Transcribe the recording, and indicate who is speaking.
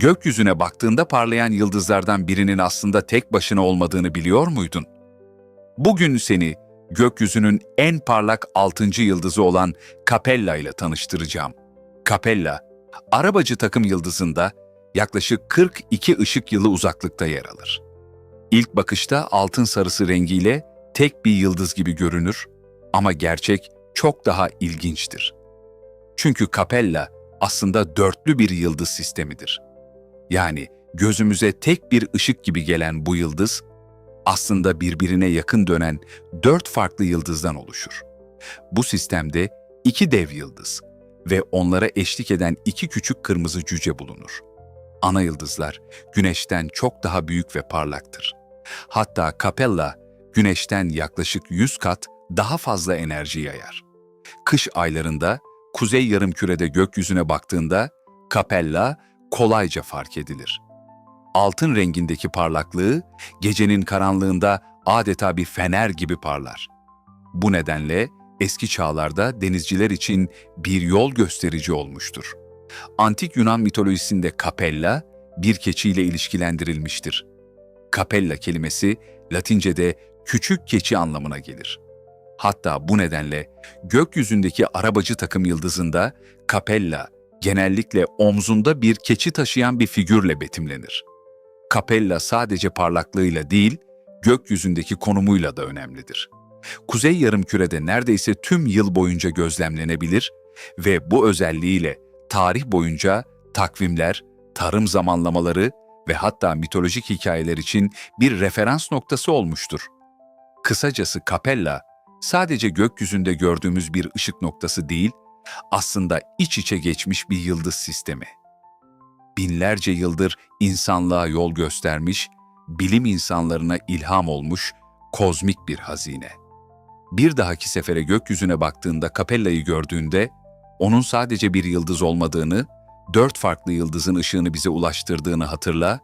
Speaker 1: Gökyüzüne baktığında parlayan yıldızlardan birinin aslında tek başına olmadığını biliyor muydun? Bugün seni gökyüzünün en parlak altıncı yıldızı olan Capella ile tanıştıracağım. Capella, arabacı takım yıldızında yaklaşık 42 ışık yılı uzaklıkta yer alır. İlk bakışta altın sarısı rengiyle tek bir yıldız gibi görünür ama gerçek çok daha ilginçtir. Çünkü Capella aslında dörtlü bir yıldız sistemidir. Yani gözümüze tek bir ışık gibi gelen bu yıldız aslında birbirine yakın dönen dört farklı yıldızdan oluşur. Bu sistemde iki dev yıldız ve onlara eşlik eden iki küçük kırmızı cüce bulunur. Ana yıldızlar Güneş'ten çok daha büyük ve parlaktır. Hatta Capella, Güneş'ten yaklaşık 100 kat daha fazla enerji yayar. Kış aylarında kuzey yarımkürede gökyüzüne baktığında Capella kolayca fark edilir. Altın rengindeki parlaklığı gecenin karanlığında adeta bir fener gibi parlar. Bu nedenle eski çağlarda denizciler için bir yol gösterici olmuştur. Antik Yunan mitolojisinde Capella bir keçiyle ilişkilendirilmiştir. Capella kelimesi Latince'de küçük keçi anlamına gelir. Hatta bu nedenle gökyüzündeki arabacı takım yıldızında Capella genellikle omzunda bir keçi taşıyan bir figürle betimlenir. Capella sadece parlaklığıyla değil, gökyüzündeki konumuyla da önemlidir. Kuzey yarımkürede neredeyse tüm yıl boyunca gözlemlenebilir ve bu özelliğiyle tarih boyunca takvimler, tarım zamanlamaları ve hatta mitolojik hikayeler için bir referans noktası olmuştur. Kısacası Capella, sadece gökyüzünde gördüğümüz bir ışık noktası değil, aslında iç içe geçmiş bir yıldız sistemi. Binlerce yıldır insanlığa yol göstermiş, bilim insanlarına ilham olmuş kozmik bir hazine. Bir dahaki sefere gökyüzüne baktığında Capella'yı gördüğünde, onun sadece bir yıldız olmadığını, dört farklı yıldızın ışığını bize ulaştırdığını hatırla